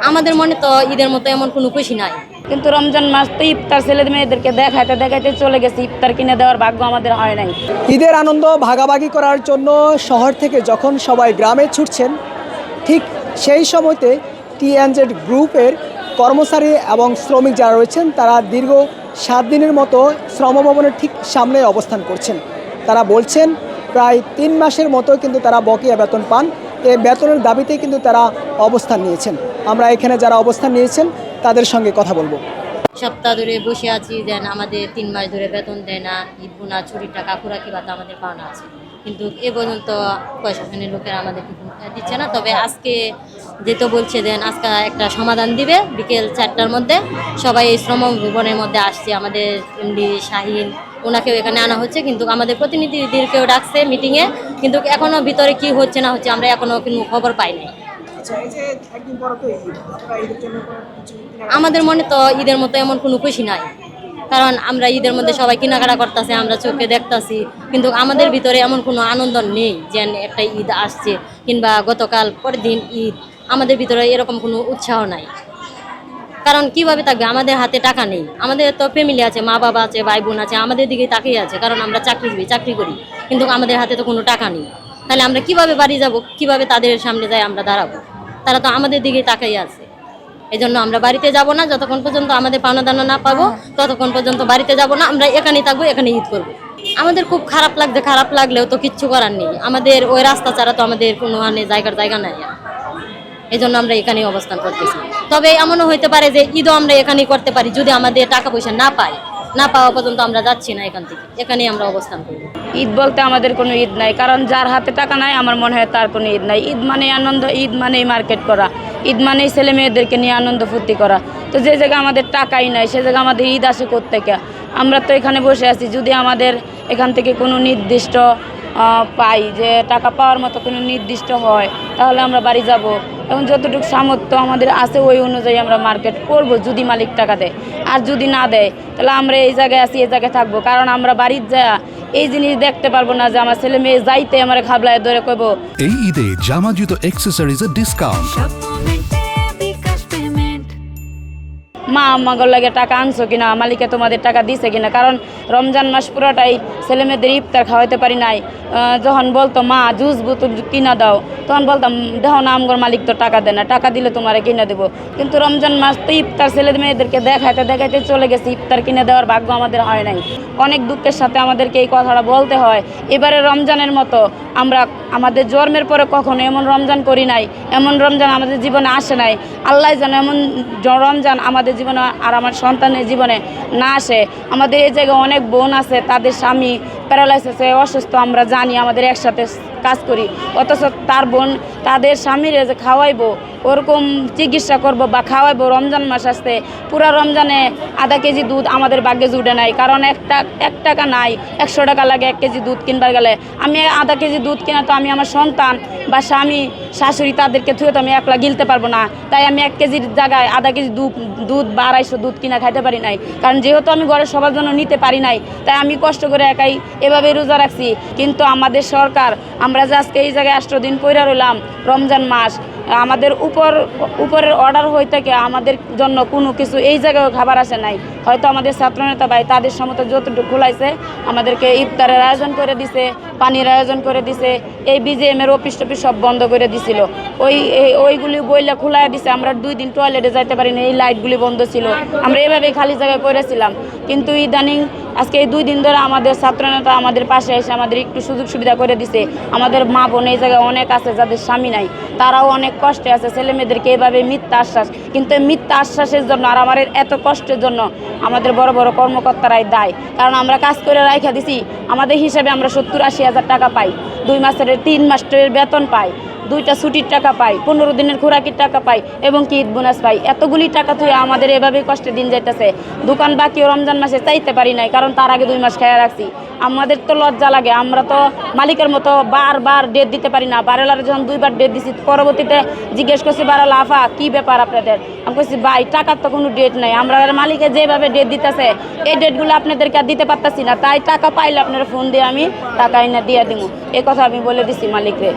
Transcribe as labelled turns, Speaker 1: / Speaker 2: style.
Speaker 1: আমাদের মনে তো ঈদের মতো এমন কোনো খুশি নাই।
Speaker 2: কিন্তু রমজান মাস তো ইফতার ছেলে মেয়েদেরকে দেখাইতে দেখাইতে চলে গেছে ইফতার কিনে দেওয়ার ভাগ্য আমাদের হয় নাই।
Speaker 3: ঈদের আনন্দ ভাগাভাগি করার জন্য শহর থেকে যখন সবাই গ্রামে ছুটছেন ঠিক সেই সময়তে টিএনজেড গ্রুপের কর্মচারী এবং শ্রমিক যারা রয়েছেন তারা দীর্ঘ সাত দিনের মতো শ্রমভবনের ঠিক সামনে অবস্থান করছেন। তারা বলছেন প্রায় তিন মাসের মতো কিন্তু তারা বকেয়া বেতন পান। এই বেতনের দাবিতে কিন্তু তারা অবস্থান নিয়েছেন। আমরা এখানে যারা অবস্থান নিয়েছেন, তাদের সঙ্গে কথা বলব।
Speaker 1: সপ্তাহ ধরে বসে আছি, দেন আমাদের তিন মাস ধরে বেতন দেয় না, ঈদ বোনা ছুটির টাকা, খুরাকি ভাতা আমাদের পাওনা আছে। কিন্তু এ পর্যন্ত প্রশাসনের লোকেরা আমাদের দিচ্ছে না। তবে আজকে যেহেতু বলছে, দেন আজকে একটা সমাধান দিবে বিকেল চারটার মধ্যে। সবাই এই শ্রম ভবনের মধ্যে আসছে, আমাদের এমডি শাহিন, ওনাকেও এখানে আনা হচ্ছে। কিন্তু আমাদের প্রতিনিধিদেরকেও ডাকছে মিটিংয়ে। কিন্তু এখনও ভিতরে কি হচ্ছে না হচ্ছে আমরা এখনও কোনো খবর পাইনি। আমাদের মনে তো ঈদের মতো এমন কোনো খুশি নাই। কারণ আমরা ঈদের মধ্যে সবাই কেনাকাটা করতেছে আমরা চোখে দেখতাছি কিন্তু আমাদের ভিতরে এমন কোনো আনন্দ নেই যে একটা ঈদ আসছে কিংবা গতকাল পরের দিন ঈদ। আমাদের ভিতরে এরকম কোনো উৎসাহ নাই। কারণ কীভাবে থাকবে? আমাদের হাতে টাকা নেই। আমাদের তো ফ্যামিলি আছে, মা বাবা আছে, ভাই বোন আছে, আমাদের দিকে তাকিয়ে আছে, কারণ আমরা চাকরিজীবী চাকরি করি। কিন্তু আমাদের হাতে তো কোনো টাকা নেই। তাহলে আমরা কীভাবে বাড়ি যাব? কীভাবে তাদের সামনে যাই আমরা দাঁড়াবো? তারা তো আমাদের দিকে তাকাই আছে। এই জন্য আমরা বাড়িতে যাব না, যতক্ষণ পর্যন্ত আমাদের পাওনা দানা না পাবো, ততক্ষণ পর্যন্ত বাড়িতে যাব না। আমরা এখানেই থাকব এখানে ঈদ করব। আমাদের খুব খারাপ লাগছে, খারাপ লাগলেও তো কিচ্ছু করার নেই। আমাদের ওই রাস্তা ছাড়া তো আমাদের কোনো মানে জায়গার জায়গা নাই। এই জন্য আমরা এখানেই অবস্থান করতেছি। তবে এমনও হইতে পারে যে ঈদও আমরা এখানেই করতে পারি, যদি আমাদের টাকা পয়সা না পাই না পাওয়া পর্যন্ত আমরা যাচ্ছি না এখান থেকে। এখানেই আমরা অবস্থান করব
Speaker 2: ঈদ বলতে আমাদের কোনো ঈদ নাই, কারণ যার হাতে টাকা নাই, আমার মনে হয় তার কোনো ঈদ নাই। ঈদ মানে আনন্দ, ঈদ মানেই মার্কেট করা। ঈদ মানেই ছেলে মেয়েদেরকে নিয়ে আনন্দ ফুর্তি করা। তো যে জায়গায় আমাদের টাকাই নাই, সে জায়গায় আমাদের ঈদ আসে কোত্থেকে? আমরা তো এখানে বসে আছি, যদি আমাদের এখান থেকে কোনো নির্দিষ্ট পাই যে টাকা পাওয়ার মতো কোনো নির্দিষ্ট হয় তাহলে আমরা বাড়ি যাব। এখন যতটুকু সামর্থ্য আমাদের আছে ওই অনুযায়ী আমরা মার্কেট করব যদি মালিক টাকা দেয়। আর যদি না দেয় তাহলে আমরা এই জায়গায় আছি এই জায়গায় থাকব। কারণ আমরা বাড়ির যা এই জিনিস দেখতে পারব না যে আমার ছেলে মেয়ে যাইতে আমার খাবলায় ধরে কইব।
Speaker 4: এই ঈদে জামা জুতো অ্যাক্সেসরিজের ডিসকাউন্ট
Speaker 2: মা আমাগর লাগে টাকা আনছো কিনা, মালিকে তোমাদের টাকা দিছে কিনা? কারণ রমজান মাস পুরোটাই ছেলে মেয়েদের ইফতার খাওয়াইতে পারি নাই। যখন বলতো, মা, জুস বোতল কিনা দাও, তখন বলতাম, দেখো না, আমগর মালিক তো টাকা দেয় না, টাকা দিলে তোমারে কিনে দেবো। কিন্তু রমজান মাস তো ইফতার ছেলে মেয়েদেরকে দেখাইতে দেখাইতে চলে গেছে, ইফতার কিনে দেওয়ার ভাগ্য আমাদের হয় নাই। অনেক দুঃখের সাথে আমাদেরকে এই কথাটা বলতে হয়। এবারে রমজানের মতো আমরা, আমাদের জন্মের পরে কখনো এমন রমজান করি নাই, এমন রমজান আমাদের জীবনে আসে নাই। আল্লাহ যেন এমন রমজান আমাদের জীবনে আর আমার সন্তানের জীবনে না আসে। আমাদের এই জায়গায় অনেক বোন আছে, তাদের স্বামী প্যারালাইসিস অসুস্থ, আমরা জানি আমাদের একসাথে কাজ করি। অথচ তার বোন তাদের স্বামীর যে খাওয়াইবো, ওরকম চিকিৎসা করব বা খাওয়াইবো রমজান মাস আসতে, পুরো রমজানে আধা কেজি দুধ আমাদের বাগ্যে জুড়ে নাই। কারণ একটা, এক টাকা নাই, একশো টাকা লাগে এক কেজি দুধ কিনবার গেলে। আমি আধা কেজি দুধ কিনা তো আমি আমার সন্তান বা স্বামী, শাশুড়ি তাদেরকে থুয়ে তো আমি একলা গিলতে পারব না। তাই আমি এক কেজির জায়গায় আধা কেজি দুধ দুধ বা আড়াইশো দুধ কিনা খাইতে পারি নাই। কারণ যেহেতু আমি ঘরের সবার জন্য নিতে পারি নাই, তাই আমি কষ্ট করে একাই এভাবে রোজা রাখছি। কিন্তু আমাদের সরকার আমরা যে আজকে এই জায়গায় আষ্ট দিন পইরা রইলাম, রমজান মাস, আমাদের উপর, উপরের অর্ডার হয়ে থাকে আমাদের জন্য কোনো কিছু এই জায়গায় খাবার আসে নাই। হয়তো আমাদের ছাত্রনেতা ভাই তাদের সমতা যতটুকু খোলাইছে আমাদেরকে ইফতারের আয়োজন করে দিছে পানির আয়োজন করে দিছে, এই বিজিএম এর অফিস টফিস সব বন্ধ করে দিছিল। ওই ওইগুলি বইলা খোলাই দিছে, আমরা দুই দিন টয়লেটে যাইতে পারি না এই লাইটগুলি বন্ধ ছিল। আমরা এভাবে খালি জায়গায় করেছিলাম কিন্তু ইদানিং আজকে এই দুই দিন ধরে আমাদের ছাত্রনেতা আমাদের পাশে এসে আমাদের একটু সুযোগ সুবিধা করে দিছে। আমাদের মা বোন এই জায়গায় অনেক আছে, যাদের স্বামী নাই, তারাও অনেক কষ্টে আছে ছেলে মেয়েদেরকে এভাবে মিথ্যা আশ্বাস। কিন্তু এই মিথ্যা আশ্বাসের জন্য আর আমাদের এত কষ্টের জন্য আমাদের বড় বড় কর্মকর্তারাই দায়। কারণ আমরা কাজ করে রাখা দিছি, আমাদের হিসাবে আমরা সত্তর আশি হাজার টাকা পাই। দুই মাসের তিন মাসের বেতন পাই। দুইটা ছুটির টাকা পাই, পনেরো দিনের খোরাকির টাকা পাই এবং কি ঈদ বোনাস পাই। এতগুলি টাকা তুই আমাদের এভাবেই কষ্টে দিন যাইতেছে। দোকান বাকিও রমজান মাসে চাইতে পারি নাই, কারণ তার আগে দুই মাস খেয়ে রাখছি। আমাদের তো লজ্জা লাগে, আমরা তো মালিকের মতো বারবার ডেট দিতে পারি না। বারেলার যখন দুইবার ডেট দিছি, পরবর্তীতে জিজ্ঞেস করছি, বারেলা আফা, কি ব্যাপার আপনাদের? আমি কইছি, ভাই, টাকার তো কোনো ডেট নাই। আমরা মালিকে যেভাবে ডেট দিতেছে, এই ডেটগুলো আপনাদেরকে আর দিতে পারতাছি না। তাই টাকা পাইলে আপনার ফোন দিয়ে আমি টাকা এনে দিয়ে দিব এই কথা আমি বলে দিছি মালিকরে।